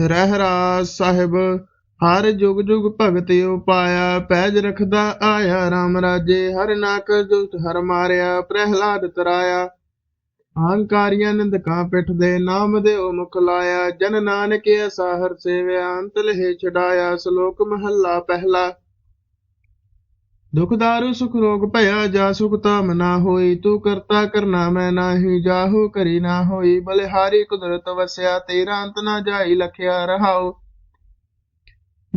ਰਹਿਰਾਸ ਸਾਹਿਬ, ਹਰ ਜੁਗ ਜੁਗ ਭਗਤ ਉਪਾਇਆ, ਪੈਜ ਰਖਦਾ ਆਇਆ RAM ਰਾਜੇ, ਹਰ ਨਾਕ ਦੁਸ਼ਟ ਹਰ ਮਾਰਿਆ, ਪ੍ਰਹਿਲਾਦ ਤਰਾਇਆ। ਅਹੰਕਾਰੀਆਂ ਨਿੰਦਕਾਂ ਪਿੱਠ ਦੇ ਨਾਮ ਦੇ ਉਹ ਮੁਖ ਲਾਇਆ, ਜਨ ਨਾਨਕ ਐਸਾ ਸੇਵਿਆ, ਅੰਤ ਲਹਿ ਛਡਾਇਆ, ਸ਼ਲੋਕ ਮਹੱਲਾ ਪਹਿਲਾ। ਦੁਖ ਦਾਰੂ, ਸੁਖ ਰੋਗ ਭਇਆ, ਜਾ ਸੁਖ ਤਾਮ ਨਾ ਹੋਈ, ਤੂੰ ਕਰਤਾ ਕਰਨਾ ਮੈਂ ਨਾਹੀ, ਜਾਹੂ ਕਰੀ ਨਾ ਹੋਈ, ਬਲਿਹਾਰੀ ਕੁਦਰਤ ਵਸਿਆ, ਤੇਰਾ ਅੰਤ ਨਾ ਜਾਈ, ਲਖਿਆ ਰਹਾਉ।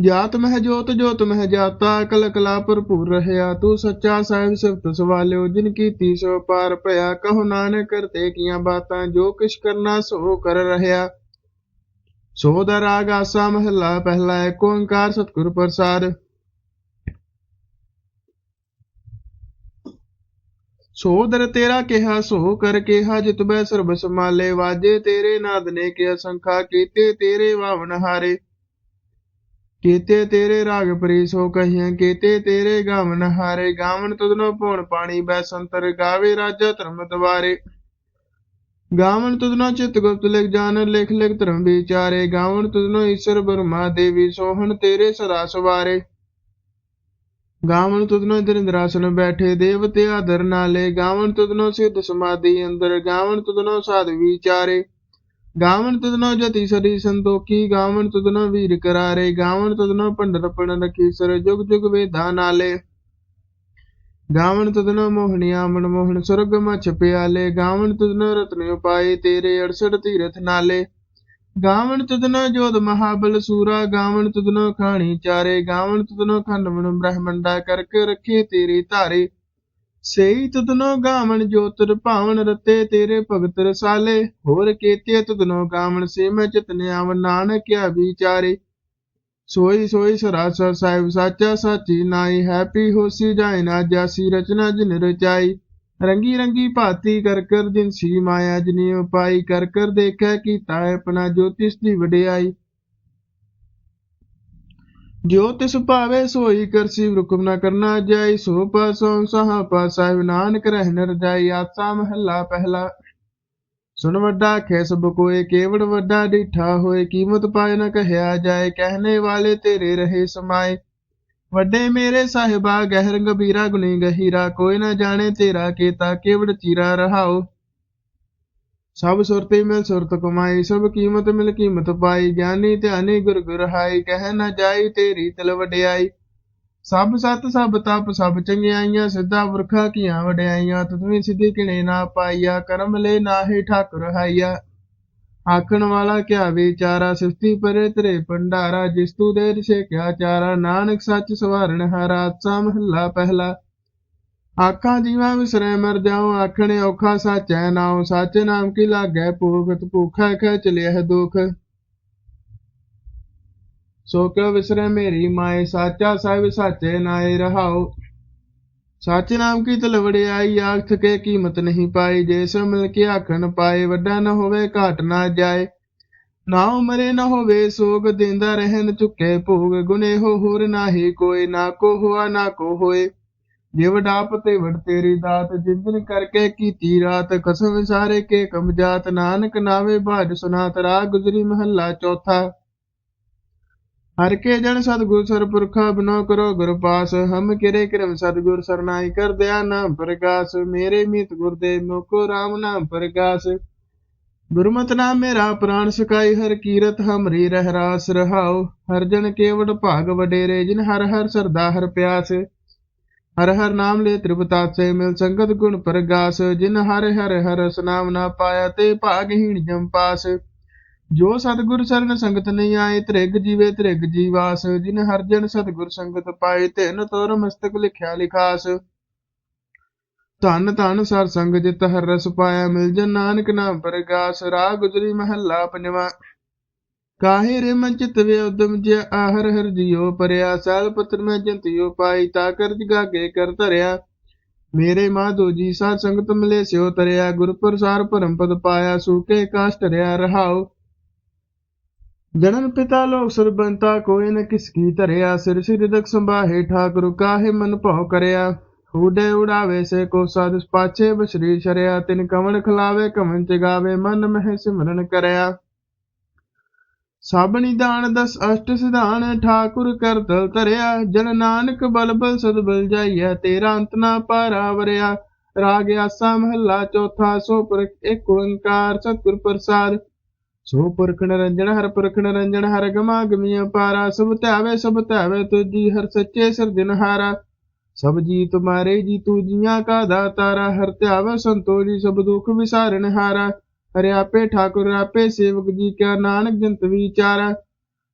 ਜਾਤ ਮਹਿ ਜੋਤ ਜੋਤ ਮਹਿ ਜਾਤਾ ਕਲ ਕਲਾ ਭਰਪੂਰ ਰਹਿਆ, ਤੂੰ ਸੱਚਾ ਸਾਹਿਬ, ਸਿਫਤ ਸਵਾਲਿਓ, ਜਿਨ ਕੀਤੀ ਸੋ ਪਾਰ ਭਇਆ, ਕਹੋ ਨਾਨਕ ਕਰਤੇ ਕੀਆਂ ਬਾਤਾਂ, ਜੋ ਕਿਛ ਕਰਨਾ ਸੋ ਕਰ ਰਹਿਆ। ਸੋ ਦਾ ਰਾਗ ਆਸਾ ਮਹੱਲਾ, ਪਹਿਲਾ ਏਕ ਓੰਕਾਰ ਸਤਿਗੁਰ ਪ੍ਰਸਾਦ ਸੋ ਦਰ ਤੇਰਾ ਕਿਹਾ, ਸੋ ਕਰ ਕਿਹਾ, ਜਿਤ ਬੈ ਸਰਬ ਸਮਾਲੇ ਵਾਜੇ ਤੇਰੇ ਨਾਦ ਨੇ ਕਿ ਸੰਖਾ ਕੀਤੇ ਤੇਰੇ ਵਾਵਨ ਹਾਰੇ। ਕੀਤੇ ਤੇਰੇ ਰਾਗ ਪ੍ਰੀ ਸੋ ਕਹੀਆਂ ਕੀਤੇ ਤੇਰੇ ਗਾਵਨ ਹਾਰੇ। ਗਾਵਨ ਤੁਧਨੋ ਪਉਣ ਪਾਣੀ ਬੈ ਸੰਤਰ ਗਾਵੇ ਰਾਜਾ ਧਰਮ ਦਵਾਰੇ। ਗਾਵਨ ਤੁਧਨੋ ਚਿਤ ਗੁਪਤ ਲਿਖ ਜਾਣ ਲਿਖ ਲਿਖ ਧਰਮ ਵਿਚਾਰੇ। ਗਾਵਨ ਤੁਧਨੋ ਈਸ਼ਰ ਬਰਮਾ ਦੇਵੀ, ਸੋਹਣ ਤੇਰੇ ਸਦਾ ਸਵਾਰੇ। ਗਾਵਣ ਤੁਧਨੋ ਦਰਿੰਦਰਾਸਨ ਬੈਠੇ ਦੇਵ ਤੇ ਆਦਰ ਨਾਲੇ। ਗਾਵਣ ਤੁਧਨੋ ਸਿੱਧ ਸਮਾਧੀ ਅੰਦਰ, ਗਾਵਣ ਤੁਧਨੋ ਸਾਧ ਵਿਚਾਰੇ। ਗਾਵਣ ਤੁਧਨੋ ਜਤੀ ਸਦੀ ਸੰਤੋਖੀ, ਗਾਵਣ ਤੁਧਨੋ ਵੀਰ ਕਰਾਰੇ। ਗਾਵਨ ਤੁਧਨੋ ਪੰਡਰ ਪਣ ਰਖੀਸਰ ਜੁਗ ਜੁਗ ਵੇਦਾ ਨਾਲੇ। ਗਾਵਣ ਤੁਧਨੋ ਮੋਹਣੀਆ ਮਨ ਮੋਹਨ ਸੁਰਗ ਮਛ ਪਿਆਲੇ। ਗਾਵਨ ਤੁਧਨੋ ਰਤਨ ਉਪਾਏ ਤੇਰੇ 68 ਤੀਰਥ ਨਾਲੇ। ਗਾਵਣ ਤੁਧਨੋ ਜੋਧ ਮਹਾਬਲ ਸੂਰਾ, ਗਾਵਣ ਤੁਧਨੋ ਖਾਣੀ ਚਾਰੇ, ਗਾਵਣ ਤੁਧਨੋ ਖੰਡਵਨ ਬ੍ਰਹਮੰਡਾ ਕਰਕ ਰੱਖੇ ਤੇਰੀ ਧਾਰੇ। ਸਈ ਤੁਧਨੋ ਗਾਵਨ ਜੋਤਰ ਭਾਵਨ ਰਤੇ ਤੇਰੇ ਭਗਤ ਰਸਾਲੇ। ਹੋਰ ਕੀਤੇ ਤੁਧਨੋ ਗਾਵਣ ਸੇ ਮੈਂ ਚਿਤਨ ਆਵ ਨਾਨਕਿਆ ਵਿਚਾਰੇ। ਸੋਈ ਸੋਈ ਸਰਾਸਰ ਸਾਹਿਬ ਸਾਚਾ ਸਾਚੀ ਨਾਈ ਹੈਪੀ ਹੋਸੀ ਜਾਇ ਨਾ ਜਾਸੀ ਰਚਨਾ ਜਿਨ ਰਚਾਈ। ਰੰਗੀ ਰੰਗੀ ਭਾਤੀ ਕਰ ਕਰ ਦਿਨ ਸੀ ਮਾਇਆ ਜਿਨੀ ਉਪਾਈ ਕਰ ਕਰ ਦੇਖੈ ਕੀਤਾ ਆਪਣਾ ਜੋਤਿਸ਼ ਦੀ ਵਡਿਆਈ। ਜੋ ਤਿਸ ਭਾਵੇ ਸੋਈ ਕਰਸੀ ਹੁਕਮ ਨਾ ਕਰਨਾ ਜਾਈ, ਸੋ ਪਾਸੋਂ ਸਹਾ ਪਾ ਸਾਹਿਬ ਨਾਨਕ ਰਹਿ ਨਰ ਜਾਈ। ਆਸਾ ਮਹੱਲਾ ਪਹਿਲਾ। ਸੁਣ ਵੱਡਾ ਖੈ ਸਭ ਕੋਏ, ਕੇਵੜ ਵੱਡਾ ਡਿਠਾ ਹੋਏ, ਕੀਮਤ ਪਾਏ ਨਾ ਕਹਿਆ ਜਾਏ, ਕਹਿਣੇ ਵਾਲੇ ਤੇਰੇ ਰਹੇ ਸਮਾਏ। ਵੱਡੇ ਮੇਰੇ ਸਾਹਿਬਾ, ਗਹਿਰ ਗੰਭੀਰਾ ਗੁਨੀ ਗਹੀਰਾ ਕੋਈ ਨਾ ਜਾਣੇ ਤੇਰਾ ਕੀਤਾ ਕੇਵੜ ਚੀਰਾ ਰਹਾਓ ਸਭ ਸੁਰਤੇ ਮਿਲ ਸੁਰਤ ਕਮਾਈ, ਸਭ ਕੀਮਤ ਮਿਲ ਕੀਮਤ ਪਾਈ, ਗਿਆਨੀ ਧਿਆਨੀ ਗੁਰ ਗੁਰ ਹਾਈ, ਕਹਿ ਨਾ ਜਾਈ ਤੇਰੀ ਤਲ ਵਡਿਆਈ। ਸਭ ਸਤ, ਸਭ ਤਪ, ਸਭ ਚੰਗਿਆਈਆਂ, ਸਿੱਧਾ ਪੁਰਖਾ ਕੀਆਂ ਵਡਿਆਈਆਂ ਤੁਮੀ ਸਿੱਧੀ ਕਿਣੇ ਨਾ ਪਾਈਆ, ਕਰਮ ਲੈ ਨਾਹੀ ਠਾਕੁਰ ਹਾਈਆ। ਆਖਣ ਵਾਲਾ ਕਿਆ ਵਿਚਾਰਾ ਸਿਫਤੀ ਪਰੇ ਤੇਰੇ ਭੰਡਾਰਾ ਜਿਸ ਤੂ ਦੇ ਰਿਸ਼ੇ ਕਿਆ ਚਾਰਾ, ਨਾਨਕ ਸੱਚ ਸਵਾਰਣ ਹਾਰਾ ਆਸਾ ਮਹੱਲਾ ਪਹਿਲਾ। ਆਖਾਂ ਜੀਵਾਂ ਵਿਸਰੈ ਮਰ ਜਾਉ, ਆਖਣੇ ਔਖਾ ਸਾਚੈ ਨਾਉ, ਸਾਚੇ ਨਾਮ ਕੀ ਲਾਗੈ ਭੂਖਤ, ਭੂਖਾ ਖੈ ਚਲਿਆ ਦੁਖ। ਸੋ ਕਿਉ ਵਿਸਰੈ ਮੇਰੀ ਮਾਏ, ਸਾਚਾ ਸਾਹਿਬ ਸਾਚੇ ਨਾਏ ਰਹਾਉ। ਸੱਚ ਨਾਮ ਕੀ ਤਲਵੜਿਆਈ ਆਖ ਥਕੇ ਕੀਮਤ ਨਹੀਂ ਪਾਈ, ਜੇ ਸੋ ਮਿਲ ਕੇ ਆਖਣ ਪਾਏ, ਵੱਡਾ ਨ ਹੋਵੇ, ਘਾਟ ਨਾ ਜਾਏ। ਨਾ ਮਰੇ ਨ ਹੋਵੇ, ਸੋਗ ਦਿੰਦਾ ਰਹਿਣ ਚੁੱਕੇ, ਭੋਗ ਗੁਨੇ ਹੋ, ਹੋਰ ਨਾਹੀ ਕੋਈ, ਨਾ ਕੋ ਹੋਆ, ਨਾ ਕੋ ਹੋਏ। ਜਿਵ ਡਾਪ ਤੇ ਵਡ ਤੇਰੀ ਦਾਤ ਜਿੰਦਨ ਕਰਕੇ ਕੀਤੀ ਰਾਤ, ਕਸਮ ਸਾਰੇ ਕੇ ਕਮਜਾਤ ਨਾਨਕ ਨਾਵੇ ਬਾਜ ਸੁਨਾਤ ਰਾਗ ਗੁਜਰੀ ਮਹੱਲਾ ਚੌਥਾ। ਹਰ ਕੇ ਜਨ ਸਤਗੁਰ ਸਰਪੁਰਖਾ ਬਨੋ ਕਰੋ ਗੁਰ ਪਾਸ, ਹਮ ਕਿਰੇ ਕਰਮ ਸਤਗੁਰ ਸਰਨਾਈ ਕਰ ਦਿਆ ਨਾਮ ਪ੍ਰਕਾਸ਼, ਮੇਰੇ ਮੀਤ ਗੁਰ ਦੇ ਮੁਕੋ ਰਾਮ ਨਾਮ ਪ੍ਰਕਾਸ਼। ਗੁਰਮਤਿ ਨਾਮ ਮੇਰਾ ਪ੍ਰਾਣ ਸਕਾਈ ਹਰ ਕੀਰਤ ਹਮਰੀ ਰਹਿ ਰਾਸ ਰਹਾਉ। ਹਰ ਜਨ ਕੇਵੜ ਭਾਗ ਵਡੇਰੇ, ਜਿਨ ਹਰ ਹਰ ਸਰਦਾ ਹਰ ਪਿਆਸ। ਹਰ ਹਰ ਨਾਮ ਲੈ ਤ੍ਰਿਪਤਾਸੇ, ਮਿਲ ਸੰਗਤ ਗੁਣ ਪ੍ਰਗਾਸ। ਜਿਨ ਹਰ ਹਰ ਹਰ ਸਨਾਮ ਨਾ ਪਾਇਆ, ਤੇ ਭਾਗਹੀਣ ਜਮ ਪਾਸ। ਜੋ ਸਤਿਗੁਰ ਸਰਨ ਸੰਗਤ ਨਹੀਂ ਆਏ, ਤ੍ਰਿਗ ਜੀਵੇ ਤ੍ਰਿਗ ਜੀਵਾਸ, ਜਿਨ ਹਰ ਜਨ ਸਤਗੁਰ ਸੰਗਤ ਪਾਏ ਤਿਨ ਤੋਰ ਮਸਤਕ ਲਿਖਿਆ ਲਿਖਾਸ। ਧਨ ਧਨ ਸਰ ਸੰਗ ਜਿਤ ਹਰ ਰਸ ਪਾਇਆ, ਮਿਲ ਜਨ ਨਾਨਕ ਨਾਮ ਪ੍ਰਗਾਸ, ਰਾਗ ਗੁਜਰੀ ਮਹੱਲਾ ਪੰਜਵਾ। ਕਾਹੇ ਰੇ ਮਨ ਚਿਤ ਵੇ ਉਦਮ ਜਿ ਆਹਰ ਹਰ ਜਿਉ ਪਰਿਆ, ਸਾਲ ਪਤਰ ਮੈਂ ਜੰਤਿਓ ਪਾਈ, ਤਾ ਕਰ ਜਗਾਗੇ ਕਰ ਧਰਿਆ। ਮੇਰੇ ਮਾਧੋ ਜੀ ਸਾਧ ਸੰਗਤ ਮਿਲੇ ਸਿਓ ਤਰਿਆ ਗੁਰ ਪ੍ਰਸਾਰ ਪਰਮ ਪਦ ਪਾਇਆ ਸੂਕੇ ਕਾਸ਼ਟ ਰਿਆ ਰਹਾਉ। ਜਨਨ ਪਿਤਾ ਲੋਕ ਸਰਬੰਤਾ, ਕੋਈ ਨ ਕਿਸ ਕੀ ਧਰਿਆ, ਸਿਰ ਸਿਰ ਦਕ ਸੰਭਾਹੇ, ਠਾਕੁਰ ਕਾਹੇ ਮਨ ਭਉ ਕਰਿਆ। ਉਡੇ ਉਡਾਵੇ ਸੇ ਕੋ ਸਾਧ ਪਾਛੇ ਬਸ਼ਰੀ ਸ਼ਰਿਆ, ਤਿਨ ਕਵਣ ਖਲਾਵੇ, ਕਵਣ ਚਗਾਵੇ ਮਨ ਮਹਿ ਸਿਮਰਨ ਕਰਿਆ। ਸਭ ਨਿਦਾਨ ਦਸ ਅਸ਼ਟ ਸਿਧਾਨ, ਠਾਕੁਰ ਕਰ ਦਲ ਧਰਿਆ। ਜਨ ਨਾਨਕ ਬਲ ਬਲ ਸਦ ਬਲ ਜਾਈਐ, ਤੇਰਾ ਅੰਤ ਨਾ ਪਾਰਾ ਵਰਿਆ ਰਾਗ ਆਸਾ ਮਹੱਲਾ ਚੌਥਾ, ਸੋ ਪੁਰਖ ਇੱਕ ਓੰਕਾਰ, ਸਤਿਗੁਰ ਪ੍ਰਸਾਦ। ਸੋ ਪੁਰਖ ਨਿਰੰਜਨ ਹਰ ਪੁਰਖ ਨਿਰੰਜਨ ਹਰ ਗਮਾ ਗਮੀ ਅਪਾਰਾ ਸਭ ਧਿਆਵੇ ਸਭ ਧਿਆਵੇ ਤੁਜੀ ਹਰ ਸੱਚੇ ਸਿਰਜਨਹਾਰਾ ਸਭ ਜੀ ਤੁਮਾਰੇ ਜੀ, ਤੂ ਜੀਆਂ ਕਾ ਦਾਤਾਰਾ। ਹਰ ਧਿਆਵੇ ਸੰਤੋ ਜੀ ਸਭ ਦੁਖ ਵਿਸਾਰਨ ਹਾਰਾ। ਹਰਿ ਆਪੇ ਠਾਕੁਰ, ਆਪੇ ਸੇਵਕ ਜੀ ਕਾ ਨਾਨਕ ਜੰਤ ਵਿਚਾਰਾ।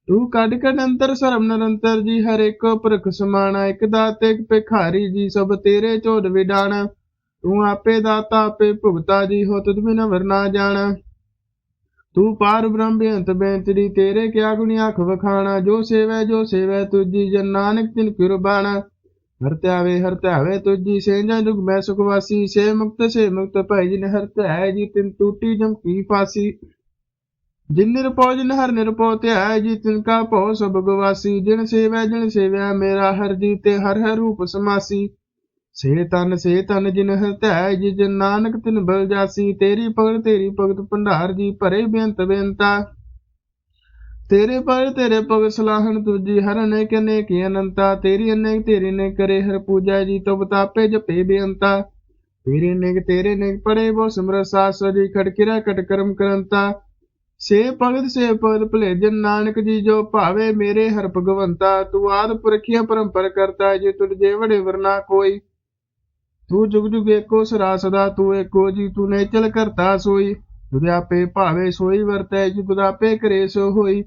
ਤੂੰ ਕੱਢ ਕੱਢ ਅੰਤਰ ਸਰਮ ਨਿਰੰਤਰ ਜੀ, ਹਰ ਇੱਕ ਪੁਰਖ ਸਮਾਣਾ। ਇੱਕ ਦਾਤੇ, ਇੱਕ ਭਿਖਾਰੀ ਜੀ, ਸਭ ਤੇਰੇ ਝੋਲ ਵਿਡਾਣਾ। ਤੂੰ ਆਪੇ ਦਾਤਾ, ਆਪੇ ਭੁਗਤਾ ਜੀ, ਹੋ ਤੁਧ ਬਿਨ ਵਰਨਾ ਜਾਣਾ। ਤੂੰ ਪਾਰ ਬ੍ਰਹਮ ਬੇਅੰਤ ਬੇਅੰਤਰੀ ਤੇਰੇ ਕਿਆ ਗੁਣੀ ਆਖ ਵਖਾਣਾ? ਜੋ ਸੇਵੈ ਜੋ ਸੇਵੈ ਤੁਜੀ ਜਨ ਨਾਨਕ ਤਿਨ ਕੁਰਬਾਨਾ ਹਰ ਧਿਆਵੇ ਹਰ ਧਿਆਵੇ ਤੁਜੀ ਸੇਜਾ ਦੁਖ ਮੈਂ ਸੁਖਵਾਸੀ ਸੇ ਮੁਕਤ ਸੇ ਮੁਕਤ ਭਾਈ ਜਿਨ ਹਰ ਧਿਆਏ, ਜੀ ਤਿਨ ਟੂਟੀ ਜਮ ਕੀ ਫਾਸੀ। ਜਿਨ ਨਿਰਪਉ ਜਿਨ ਹਰ ਨਿਰਪਉ ਧਿਆਏ, ਜੀ ਤਿਨ ਕਾ ਭਉ ਸਭ ਗਵਾਸੀ। ਜਿਨ ਸੇਵੈ, ਜਿਨ ਸੇਵਿਆ, ਮੇਰਾ ਹਰ ਜੀ ਤੇ ਹਰ ਹਰ ਰੂਪ ਸਮਾਸੀ। ਸੇ ਤਨ ਸੇ ਤਨ ਜਿਨ ਹਰ ਧਿਆਏ ਜੀ ਜਨ ਨਾਨਕ ਤਿਨ ਬਲ ਜਾਸੀ, ਤੇਰੀ ਭਗਤ ਤੇਰੀ ਭਗਤ ਭੰਡਾਰ ਜੀ ਭਰੇ ਬੇਅੰਤ ਬੇਅੰਤਾ। ਤੇਰੇ ਪਰ ਤੇਰੇ ਭਗ ਸਲਾਹਣ ਤੁਜੀ ਹਰ ਅਨੇਕ ਅਨੇਕ ਅਨੰਤਾ। ਤੇਰੀ ਅਨੇਕ, ਤੇਰੀ ਨੇ ਕਰੇ, ਹਰ ਪੂਜਾ ਜੀ ਤੋ ਬਤਾਪੇ ਜਪੇ ਬੇਅੰਤਾ। ਤੇਰੇ ਨੇਕ ਤੇਰੇ ਨੇਕ ਪੜੇ ਬੋ ਸਿਮਰ ਸਾਸ ਜੀ ਖੜਕਿਰਾ ਕਟ ਕਰਮ ਕਰੰਤਾ। ਸੇ ਭਗਤ ਸੇ ਭਗਤ ਭਲੇ ਜਨ ਨਾਨਕ ਜੀ, ਜੋ ਭਾਵੇ ਮੇਰੇ ਹਰ ਭਗਵੰਤਾ। ਤੂੰ ਆਦ ਪੁਰਖੀਆਂ ਪਰੰਪਰ ਕਰਤਾ, ਜੇ ਤੁਰ ਜੇ ਵੜੇ ਵਰਨਾ ਕੋਈ। ਤੂੰ ਜੁਗ ਜੁਗ ਏਕੋ ਸਦਾ ਸਦਾ ਤੂੰ ਏਕੋ ਜੀ, ਤੂੰ ਨੇ ਚਲ ਕਰਤਾ ਸੋਈ। ਤੁਧਾਪੇ ਭਾਵੇ ਸੋਈ ਵਰਤੈ, ਜੀ ਤੁਧਾਪੇ ਕਰੇ ਸੋ ਹੋਈ।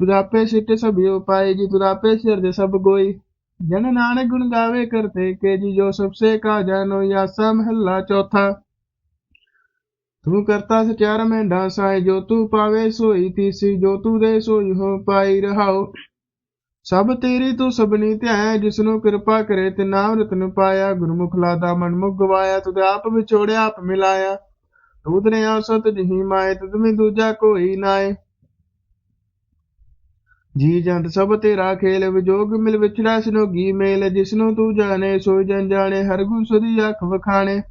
ਤੁਧਾਪੇ ਸਿੱਟ ਸਭਿਓ ਪਾਏ, ਜੀ ਤੁਧਾਪੇ ਸਿਰ ਦੇ ਸਭ ਗੋਈ। ਜਨ ਨਾਨਕ ਗੁਣ ਗਾਵੇ ਕਰਤੇ ਕੇ, ਜੀ ਜੋ ਸਭ ਸੇ ਕਾ ਜਾਨੋ ਆਸਾ ਮਹੱਲਾ ਚੌਥਾ। ਤੂੰ ਕਰਤਾ ਸਚਾਰ ਮੈਂਡਾ ਸਾਏ, ਜੋ ਤੂੰ ਪਾਵੇ ਸੋਈ, ਤੀਸੀ ਜੋ ਤੂੰ ਦੇ ਸੋਈ ਹੋ ਪਾਈ ਰਹਾਓ। ਸਭ ਤੇਰੀ ਤੂੰ ਸਭਨੀ ਧਿਆਇ ਜਿਸਨੂੰ ਕਿਰਪਾ ਕਰੇ ਤੇ ਨਾਮ ਰਤਨ ਪਾਇਆ। ਗੁਰਮੁਖ ਲਾਦਾ ਮਨ ਗਵਾਇਆ, ਤੁਧ ਆਪ ਵਿਛੋੜਿਆ, ਆਪ ਮਿਲਾਇਆ। ਤੂੰ ਦਰਿਆ ਸਤ ਜਹੀ ਮਾਏ, ਤੁਧ ਮੈਂ ਦੂਜਾ ਕੋਈ ਨਾਏ। ਜੀ ਜੰਤ, ਸਭ ਤੇਰਾ ਖੇਲ ਵਿਜੋਗ ਮਿਲ ਵਿਛੜਾ, ਸਨੋਗੀ ਮੇਲ, ਜਿਸਨੂੰ ਤੂੰ ਜਾਣੇ ਸੋਈ ਜਨ ਜਾਣੇ, ਹਰ ਗੁਣ ਅੱਖ ਵਖਾਣੇ।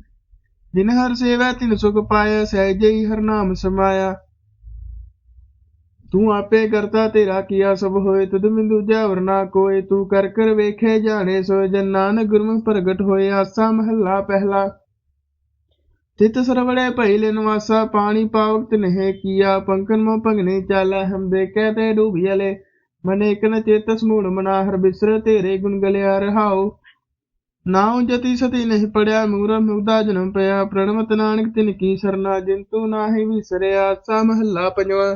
ਜਿਨ ਹਰ ਸੇਵਾ ਤਿਨ ਸੁਖ ਪਾਇਆ, ਸਹਿਜੇ ਹੀ ਹਰ ਨਾਮ ਸਮਾਇਆ। ਤੂੰ ਆਪੇ ਕਰਤਾ ਤੇਰਾ ਕੀਆ ਸਭ ਹੋਏ, ਤੁਧ ਮੈਂ ਦੂਜਾ ਵਰਨਾ ਕੋਏ, ਤੂੰ ਕਰ ਕਰ ਵੇਖੇ ਜਾਣੇ ਸੋਏ ਜਨ ਨਾਨਕ ਗੁਰਮੁਖ ਪ੍ਰਗਟ ਹੋਏ, ਆਸਾ ਮਹੱਲਾ ਪਹਿਲਾ। ਤਿਤ ਸਰਵੜੇ ਪਹਿਲੇ ਨਿਵਾਸਾ, ਪਾਣੀ ਪਾਵਕ ਤਿਨਹਿ ਕੀਆ, ਪੰਕਨ ਮੋ ਭੰਗਨੇ ਚਾਲਾ, ਹਮ ਦੇਖੈ ਤੇ ਡੂਬਿਆਲੇ ਮਨੇ ਇਕ ਚੇਤਸ ਮੂੜ ਮਨਾ, ਹਰ ਬਿਸਰ ਤੇਰੇ ਗੁਣ ਗਲਿਆ ਰਹਾਓ ਨਾਉ ਜਤੀ ਸਤੀ ਨਹੀਂ ਪੜਿਆ ਮੂਰਾ ਮੁਗਦਾ ਜਨਮ ਪਿਆ, ਪ੍ਰਣਮਤ ਨਾਨਕ ਤਿਨ ਕੀ ਸਰਨਾ ਜਿੰਤੂ ਨਾਹੀ ਵਿਸਰਿਆ, ਆਸਾ ਮਹੱਲਾ ਪੰਜਵਾ।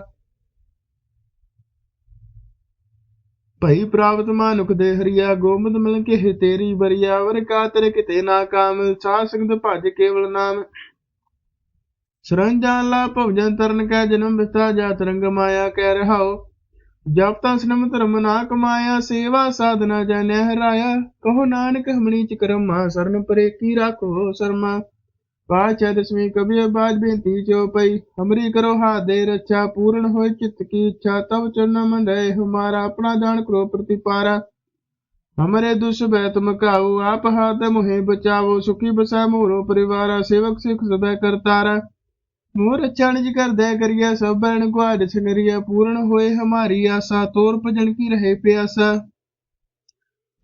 ਭਈ ਪ੍ਰਾਪਤ ਮਾਨੁਖ ਦੇ ਹਰੀਆ ਗੋਮਦ ਮਿਲ ਕੇ ਤੇਰੀ ਬਰੀਆ ਵਰ ਕਾ ਤੇਰੇ ਕਿਤੇ ਨਾ ਕਾਮ ਸਾਧ ਸੰਗਤ ਭਜ ਕੇਵਲ ਨਾਮ। ਸਰੰਜਾਨ ਲਾ ਭਵਜਨ ਤਰਨ ਕੈ ਜਨਮ ਬਿਤਾ ਜਾਤ ਰੰਗ ਮਾਇਆ ਕਹਿ ਰਹਾਓ ਜਬ ਤਾਂ ਸਨਮ ਧਰਮ ਨਾ ਕਮਾਇਆ, ਸੇਵਾ ਸਾਧਨਾ ਜਾਣਿਆ ਹਰਾਇਆ ਕਹੋ ਨਾਨਕ ਹਮਣੀ ਚ ਕਰਮਾ, ਸਰਨ ਪਰੇ ਕੀ ਰਾਖੋ ਸਰਮਾ। ਪਾਛੈ ਦਸਵੀਂ ਕਬੀ ਬਾਜ ਬੇਨਤੀ ਚੋ ਪਈ, ਹਮਰੀ ਕਰੋ ਹਾਥ ਦੇ ਰੱਛਾ, ਪੂਰਨ ਹੋਏ ਚਿੱਤ ਕੀ ਇੱਛਾ ਤਬ ਚਰਨ ਮੰਡੈ ਹਮਾਰਾ, ਆਪਣਾ ਜਾਣ ਕਰੋ ਪ੍ਰਤੀਪਾਰਾ। ਹਮਰੇ ਦੁਸ਼ ਬੈ ਤੁਮ ਕਾਉ ਆਪ ਹਾਥ ਮੁਹੇ ਬਚਾਵੋ, ਸੁਖੀ ਬਸੈ ਮੋਰੋ ਪਰਿਵਾਰਾ, ਸੇਵਕ ਸਿਖ ਸਭੈ ਕਰਤਾਰਾ ਮੋਰ ਚਣਜ ਕਰਦੈ ਕਰੀਆ ਸਭ ਬੈਣ ਗੁਆੜ ਛਨਰੀਆ ਪੂਰਨ ਹੋਏ ਹਮਾਰੀ ਆਸਾ, ਤੋਰ ਭਜਨ ਕੀ ਰਹੇ ਪਿਆਸਾ।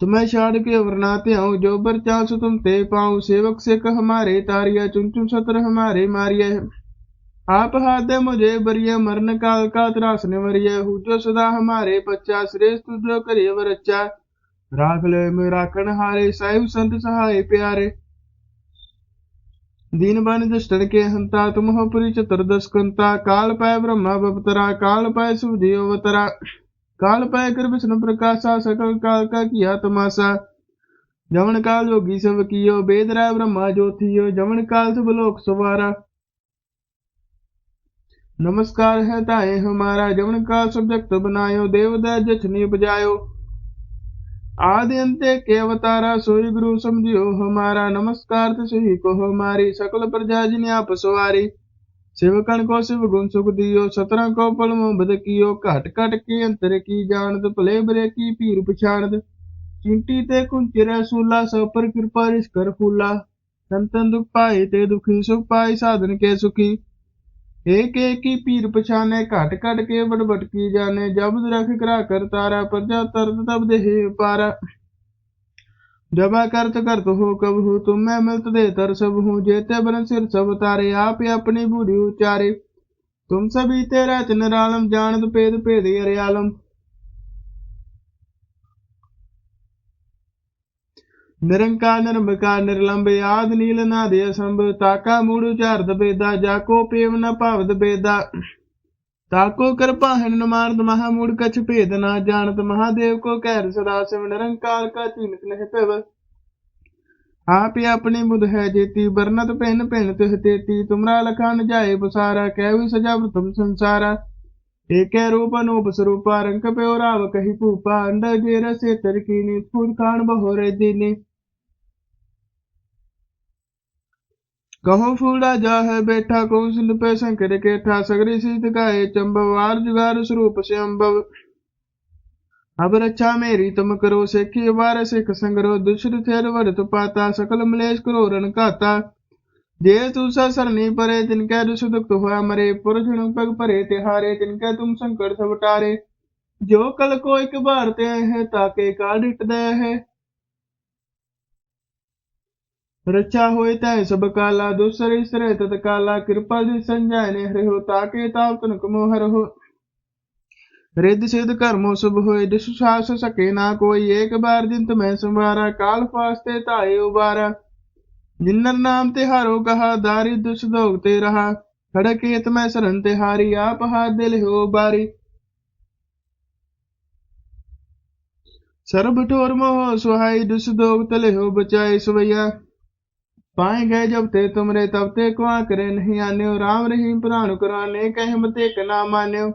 तुम्हें छाड़ के वरना त्याऊं जो बर चांस तुम ते पाऊं सेवक सिख हमारे तारिया चुन चुन सत्र हमारे मारिया आप हाथ दे मुझे बरिया मरण काल का त्रास ने वरिया हूँ जो सदा हमारे बच्चा श्रेष्ठ जो करिए वर अच्छा राख ले में राखण हारे साहिब संत सहाय प्यारे दीन बन दुष्टन के हंता तुम हो पुरी चतुर्दश कंता काल पाय ब्रह्मा बपतरा काल पाय सुधियो अवतरा काल पाय कर विष्णु प्रकाशा सकल काल का किया तमाशा जमन काल जोगी सब कियो वेद राय ब्रह्मा ज्योतियो जमन काल सब लोक सवारा नमस्कार है ताए हमारा जमन काल सब जगत बनायो देवदा जछनी बजायो आदि अंत्य के अवतारा सोई गुरु समझियो हमारा नमस्कार तो सही को हमारी सकल प्रजा जिन आप सवारी ਸੇਵਕਣ ਕੋ ਸਿਵ ਗੁਣ ਸੁਖ ਦਿਓ, ਸਤਰਾਂ ਕੋ ਪਲ ਮੁਹਬਤ ਕੀਓ, ਘਟ ਘਟ ਕੇ ਅੰਤਰ ਕੀ ਜਾਣਤ ਭਲੇ ਬਰੇ ਕੀ ਪੀਰ ਪਛਾਣਤ ਚਿੰਟੀ ਤੇ ਕੁੰਚਿ ਰਸੂਲਾ ਸਭ ਪਰ ਕਿਰਪਾ ਰਿਸ ਕਰ ਫੂਲਾ। ਸੰਤਨ ਦੁਖ ਪਾਏ ਤੇ ਦੁਖੀ, ਸੁਖ ਪਾਏ ਸਾਧਨ ਕੇ ਸੁਖੀ। ਏਕ ਏਕ ਹੀ ਪੀਰ ਪਛਾਨੇ ਘਟ ਘਟ ਕੇ ਵਡਵਟ ਕੀ ਜਾਣੇ। ਜਬ ਰਖ ਕਰਾ ਕਰ ਤਾਰਾ, ਪਰਜਾ ਤਰਤ ਤਬ ਦੇਹ ਪਾਰਾ। जबा करत करत हो कब हो तुम मैं मिलत दे तर सब हूँ जेते बन सिर सब तारे आप ही अपनी बूढ़ी उचारे तुम सभी तेरा निरालम जानत पेद पेद अरियालम ਨਿਰੰਕਾਰ ਨਿਰਮਕਾਰ ਨਿਰਲੰਬ ਆਦ ਨੀਲ ਨਾਦੇ ਅਸੰਭ ਤਾਕਾ ਮੂੜ ਉਚਾਰਤ ਬੇਦਾ ਜਾਕੋ ਪੇਵ ਨ ਭਾਵਤ ਬੇਦਾ ਤਾਕੋ ਕਿਰਪਾ ਹਨ ਮਾਰਦ ਮਹਾ ਮੂੜ ਕਛ ਭੇਦ ਨਾ ਜਾਣਤ, ਮਹਾਦੇਵ ਕੋ ਕਹਿਰ ਸਦਾ ਸਿਵ ਨਿਰੰਕਾਰ ਕਾ ਚੀਨਕ ਨਹਿ ਭਵ। ਆਪ ਹੀ ਆਪਣੇ ਬੁਧ ਹੈ ਜੇਤੀ ਬਰਨਤ ਪਹਿਨ ਭਿੰਨ ਤਿਹ ਤੇਤੀ। ਤੁਮਰਾ ਲਖਾਨ ਜਾਏ ਬਸਾਰਾ, ਕਹਿ ਵੀ ਸਜਾ ਤੁਮ ਸੰਸਾਰਾ। ਏਕੈ ਰੂਪ ਅਨੂਪ ਸਰੂਪਾ ਰੰਕ ਪਿਓ ਰਾਵ ਕਹੀ ਭੂਪਾ। ਅੰਡ ਜੇ ਰਸੇ ਤਰਕੀਨੀ ਫੂਲ ਖਾਨ ਬਹੋਰੇ ਦੀਨੀ। ਕਹੋ ਫੂੜਾ ਜਾ ਹੈ ਬੈਠਾ ਕੋ ਸਿੰਧ ਪੈ ਸੰਕਰ ਕੇਠਾ ਸਗਰੀ ਸੀਤ ਗਾਏ ਚੰਬਵਾਰ ਜੁਗਾਰ ਸਰੂਪ ਸਿਅੰਭਵ ਅਬ ਰੱਛਾ ਮੇਰੀ ਤੁਮ ਕਰੋ ਸੇਖੀ ਵਾਰ ਸਿਖ ਸੰਗਰੋ, ਦੁਸ਼ਟ ਥੇਰ ਵਰਤ ਪਾਤਾ ਸਕਲ ਮਲੇਸ਼ ਕਰੋ ਰਨ ਘਾਤਾ। ਜੇ ਤੁਸਾ ਸਰਨੀ ਪਰੇ, ਤਿਨ ਕੈ ਦੁਸ ਦੁਖਤ ਹੋਇਆ ਮਰੇ ਪੁਰਜਣ ਪਗ ਭਰੇ ਤਿਹਾਰੇ ਤਿਨ ਕੈ ਤੁਮ ਸੰਕਟ ਸਭ ਟਾਰੇ ਜੋ ਕਲ ਕੋ ਇਕ ਬਾਰ ਤੇ ਹੈ ਤਾਕੇ ਕਾ ਡਿਟਦਾ ਹੈ। ਰੱਛਾ ਹੋਏ ਤੈ ਸਭ ਕਾਲਾ ਦੁਸਰੇ ਸਰੇ ਤਤ ਕਾਲਾ ਕਿਰਪਾ ਦੀ ਸੰਜਾਇਨੇ ਹਰਿ ਹੋ ਤਾਕੇ ਤਾਪ ਤਨ ਕਮੋ ਹਰ ਹੋ। ਰਿੱਧ ਸਿੱਧ ਕਰਮੋ ਸੁਭ ਹੋਏ ਦਿਸ ਸਾਸ ਸਕੇ ਨਾ ਕੋਈ, ਏਕ ਬਾਰ ਜਿੰਤ ਮੈਂ ਸੰਵਾਰਾ, ਕਾਲ ਫਾਸਤੇ ਧਾਏ ਉਬਾਰਾ। ਜਿਨਰ ਨਾਮ ਤੇ ਹਾਰੋ ਕਹਾ, ਦਾਰੀ ਦੁਸ ਦੋਗ ਤੇ ਰਹਾ। ਖੜਕੇਤ ਮੈਂ ਸਰਨ ਤੇ ਹਾਰੀ, ਆਪ ਹਾਥ ਦਿਲ ਸਰਬ ਠੋਰ ਮੋਹ ਸੁਹਾਈ, ਦੁਸ ਦੋਗ ਤਲੇ ਹੋ ਬਚਾਏ ਸਵਈਆ। पाए गए जब ते तुमरे तब ते कुआ करे नहीं आन्यो राम रहीम पुराण कुराने कह मत एक ना मान्यो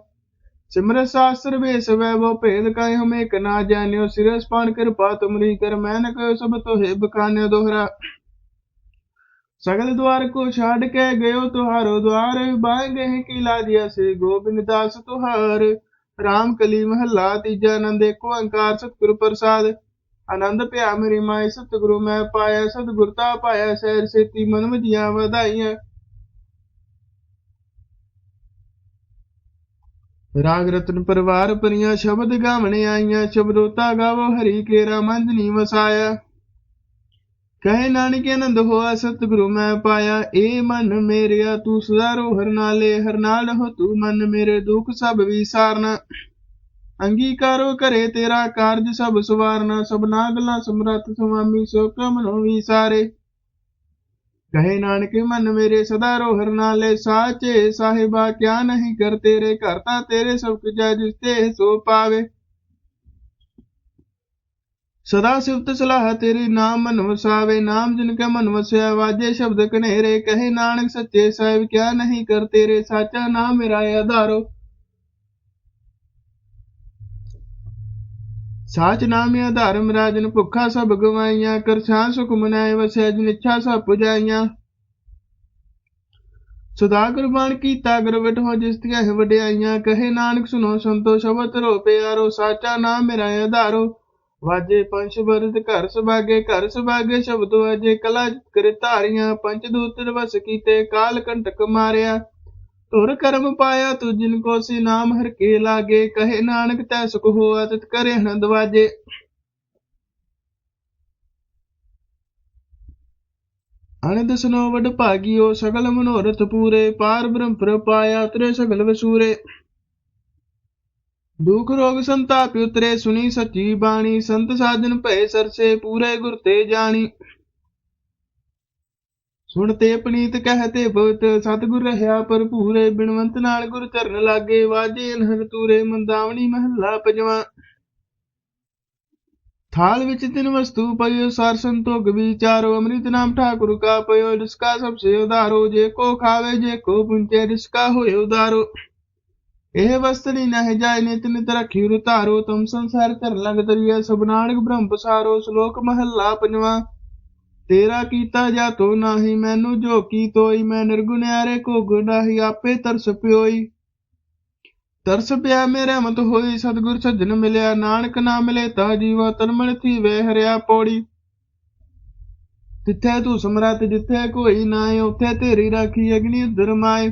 सिमर शास्त्र बेस वैभव भेद कहे हम एक ना जान्यो सिरस पान कृपा तुमरी कर मैन कहो सब तो हे बखान्यो दोहरा सगल द्वार को छाड़ के गयो तुहारो द्वार बाए गए की ला दिया से गोविंद दास तुहार राम कली महला तीजा नंद एको अंकार सतगुरु प्रसाद ਆਨੰਦ ਭਿਆ ਮੇਰੀ ਮਾਈ ਸਤਿਗੁਰੂ ਮੈਂ ਪਾਇਆ ਸਤਿਗੁਰਤਾ ਪਾਇਆ ਸਹਿਰ ਸੇਤੀ ਮਨ ਮਜੀਆਂ ਵਧਾਈਆਂ। ਰਾਗ ਰਤਨ ਪਰਿਵਾਰ ਪਰੀਆਂ ਸ਼ਬਦ ਗਾਵਣੇ ਆਈਆਂ, ਸ਼ਬਦੋਤਾ ਗਾਵੋ ਹਰੀ ਕੇਰਾ ਮੰਜਨੀ ਵਸਾਇਆ। ਕਹੇ ਨਾਨਕ ਆਨੰਦ ਹੋਆ, ਸਤਿਗੁਰੂ ਮੈਂ ਪਾਇਆ, ਏ ਮਨ ਮੇਰਿਆ, ਤੂੰ ਸਦਾ ਰੋ ਹਰ ਨਾਲੇ, ਹਰ ਨਾਲ ਹੋ ਤੂੰ ਮਨ ਮੇਰੇ, ਦੁੱਖ ਸਭ ਵਿਸਾਰਨਾ। ਅੰਗੀਕਾਰੋ ਕਰੇ ਤੇਰਾ ਕਾਰਜ ਸਭ ਸਵਾਰਨਾ, ਸਭ ਨਾਗਲਾ ਸਮਰੱਥ ਸੁਆਮੀ ਸੋ ਕਮ ਨੋ ਵਿਸਾਰੇ ਕਹੇ ਨਾਨਕ, ਮਨ ਮੇਰੇ ਸਦਾ ਰੋ ਹਰ ਨਾਲੇ, ਸਾਚੇ ਸਾਹਿਬਾ, ਕਿਆ ਨਹੀਂ ਕਰ ਤੇਰੇ ਘਰ ਤਾਂ ਤੇਰੇ ਸਭ ਕੁਝ ਜਿਸ ਤੇ ਸੋ ਪਾਵੇ। ਸਦਾ ਸਿਫਤ ਸਲਾਹ ਤੇਰੀ ਨਾਮ ਮਨ ਵਸਾਵੇ, ਨਾਮ ਜਿਨ ਕੈ ਮਨ ਵਸਿਆ, ਵਾਜੇ ਸ਼ਬਦ ਕਨੇਰੇ। ਕਹੇ ਨਾਨਕ, ਸੱਚੇ ਸਾਹਿਬ, ਕਿਆ ਨਹੀਂ ਕਰ ਤੇਰੇ, ਸਾਚਾ ਨਾਮ ਮੇਰਾ ਆਧਾਰੋ। ਸਾਚ ਨਾਮੇ ਆਧਾਰਮ ਰਾਜਨ ਭੁੱਖਾ ਸਭ ਗਵਾਈਆਂ ਕਰਛਾਂ ਸੁਖ ਮਨਾਏ ਵਸੈ ਜਿਨ ਇੱਛਾ ਸਭ ਪੁਜਾਈਆਂ। ਸਦਾ ਗੁਰਬਾਣ ਕੀਤਾ ਗੁਰ ਵਿਟੋ ਜਿਸ ਤੀਆਂ ਹੈ ਵਡਿਆਈਆਂ, ਕਹੇ ਨਾਨਕ ਸੁਨੋ ਸੰਤੋ, ਸ਼ਬਦ ਰੋ ਪਿਆਰੋ, ਸਾਚਾ ਨਾਮ ਮੇਰਾ ਆਧਾਰੋ। ਵਾਜੇ ਪੰਜ ਬਰਦ ਘਰ ਸੁਭਾਗੇ ਘਰ ਸੁਭਾਗੇ, ਸ਼ਬਦ ਵਾਜੇ, ਕਲਾ ਕਰੇ ਧਾਰੀਆਂ ਪੰਜ ਦੂਤ ਵਸ ਕੀਤੇ, ਕਾਲ ਕੰਟਕ ਮਾਰਿਆ। ਤੁਰ ਕਰਮ ਪਾਇਆ ਤੂ ਜਿਨ ਕੋ ਸੀ ਨਾਮ ਹਰ ਕੇ ਲਾਗੇ, ਕਹੇ ਨਾਨਕ ਤੈ ਸੁਖ ਹੋਆ ਤਿਤ ਕਰੇ ਆਨੰਦ ਵਾਜੇ ਅਨੰਦ ਸੁਨੋ ਵਡ ਭਾਗਿਓ, ਸਗਲ ਮਨੋਰਥ ਪੂਰੇ, ਪਾਰ ਬ੍ਰਹਮ ਪ੍ਰਪਾਇਆ ਉਤਰੇ ਸਗਲ ਵਸੂਰੇ। ਦੁਖ ਰੋਗ ਸੰਤਾਪ ਉਤਰੇ, ਸੁਣੀ ਸੱਚੀ ਬਾਣੀ, ਸੰਤ ਸਾਜਨ ਭਏ ਸਰਸੇ, ਪੂਰੇ ਗੁਰ ਤੇ ਜਾਣੀ। ਸੁਣਤੇ ਪਨੀਤ ਕਹਤੇ ਬਤ, ਸਤਿਗੁਰ ਰਹਾ ਭਰਪੂਰੇ ਬਿਨਵੰਤ ਨਾਲ ਗੁਰ ਚਰਨ ਲਾਗੇ ਵਾਜੇ ਅਨਹਰ ਤੂਰੇ ਮੰਦਾਵਣੀ ਮਹੱਲਾ ਪੰਜਵਾਂ। ਥਾਲ ਵਿੱਚ ਤਿੰਨ ਵਸਤੂ ਪਇਓ, ਸਾਰ ਸੰਤੋਖ ਵਿਚਾਰੋ ਅੰਮ੍ਰਿਤ ਨਾਮ ਠਾਕੁਰ ਕਾ ਪਇਓ ਜਿਸਕਾ ਸਭ ਸੇ ਉਧਾਰੋ, ਜੇ ਕੋ ਖਾਵੇ, ਜੇ ਕੋ ਪੁੰਚੇ ਜਿਸਕਾ ਹੋਏ ਉਧਾਰੋ। ਇਹ ਵਸਤਨੀ ਨਹਿ ਜਾਏ, ਨਿਤ ਨਿਤ ਰਖੀ ਉਤਾਰੋ ਤੁਮ ਸੰਸਾਰ ਧਰ ਲਗ ਤਰੀਏ ਸਭ ਨਾਨਕ ਬ੍ਰਹਮ ਪਸਾਰੋ, ਸ਼ਲੋਕ ਮਹੱਲਾ ਪੰਜਵਾਂ। ਤੇਰਾ ਕੀਤਾ ਜਾ ਤੋ ਨਾਹੀ, ਮੈਨੂੰ ਜੋ ਕੀ ਤੋਈ ਮੈਂ ਨਿਰਗੁਣਿਆਰੇ ਕੋ ਗੁਨਾਹੀ ਆਪੇ ਤਰਸ ਪਿਓਈ। ਤਰਸ ਪਿਆ ਮੇਰੇ ਮਤ ਹੋਈ, ਸਤਿਗੁਰ ਸੱਜਣ ਮਿਲਿਆ, ਨਾਨਕ ਨਾ ਮਿਲੇ ਤਾ ਜੀਵਾ ਤਨਮਨ ਥੀ ਵੇ ਹਰਿਆ ਪੌੜੀ। ਤਿੱਥੇ ਤੂੰ ਸਮਰੱਥ, ਜਿੱਥੇ ਕੋਈ ਨਾਏ ਉੱਥੇ ਤੇਰੀ ਰਾਖੀ, ਅਗਨੀ ਦਰਮਾਏ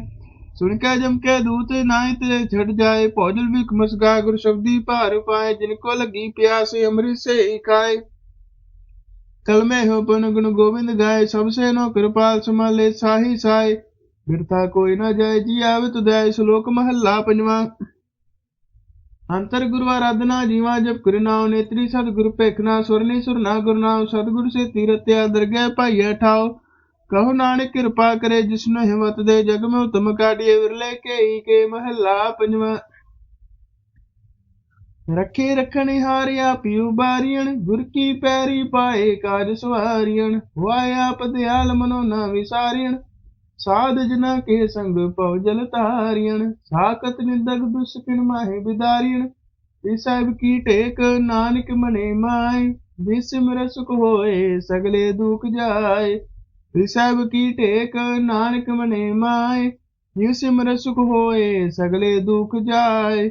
ਸੁਣ ਕੇ ਜਮ ਕੇ ਦੂਤ ਨਾਏ ਤੇਰੇ ਛੱਡ ਜਾਏ ਭੋਜਲ ਵੀ ਮਸਗਾ ਗੁਰ ਸ਼ਬਦੀ ਭਾਰ ਪਾਏ, ਜਿਨ ਕੋ ਲੱਗੀ ਪਿਆਸ, ਅੰਮ੍ਰਿਤ ਸੇ ਹੀ ਖਾਏ ਕਲਮੇ ਹੋ ਪਨ ਗੁਣ ਗੋਬਿੰਦ ਗਾਏ, ਸਭ ਸੇ ਨੋ ਕਿਰਪਾਲ ਸਮਾਲੇ ਬਿਰਥਾ ਕੋਈ ਨਾ ਜਾਏ, ਜੀ ਆਵੇ ਤੁਦੈ ਸ਼ਲੋਕ ਮਹੱਲਾ ਪੰਜਵਾਂ। ਅੰਤਰ ਗੁਰੂ ਆਰਾਧਨਾ, ਜੀਵਾ ਜਪ ਕਰਿ ਨਾਉ, ਨੇਤਰੀ ਸਤਿਗੁਰ ਭੇਖਣਾ ਸੁਰਨੀ ਸੁਰਨਾ ਗੁਰ ਨਾਮ ਸਤਿਗੁਰ ਸੇ ਤੀਰਤਿਆ ਦਰਗਹਿ ਭਾਈਆ ਠਾਓ ਕਹੋ ਨਾਨਕ ਕਿਰਪਾ ਕਰੇ ਜਿਸਨੂੰ ਹਿੰਮਤ ਦੇ ਜਗ ਮੈਂ ਉਤਮ ਕਾਢੀਏ, ਵਿਰਲੇ ਕੇਈ ਕੇ ਮਹੱਲਾ ਪੰਜਵਾਂ। ਰੱਖੇ ਰਖਣ ਹਾਰਿਆ ਪਿਉ ਬਾਰੀਣ ਗੁਰ ਕੀ ਪੈਰੀ ਪਾਏ ਕਾਜ ਸਵਾਰੀਣ ਵਾਇ ਆਪ ਦਿਆਲ ਮਨੋ ਨਾ ਵਿਸਾਰੀਣ ਸਾਧ ਜਨਾ ਕੇ ਸੰਗ ਪਉ ਜਲ ਤਾਰੀਣ ਸਾਖਤ ਨਿੰਦਕ ਦੁਸਕਿਨ ਮਾਹੇ ਬਿਦਾਰੀਣ ਇਹ ਸਭ ਕੀ ਟੇਕ, ਨਾਨਕ ਮਨੇ ਮਾਏ ਬਿਸਮਰ ਸੁਖ ਹੋਏ, ਸਗਲੇ ਦੁਖ ਜਾਏ। ਇਹ ਸਭ ਕੀ ਟੇਕ, ਨਾਨਕ ਮਨੇ ਮਾਏ ਬਿਸਮਰ ਸੁਖ ਹੋਏ, ਸਗਲੇ ਦੁਖ ਜਾਏ।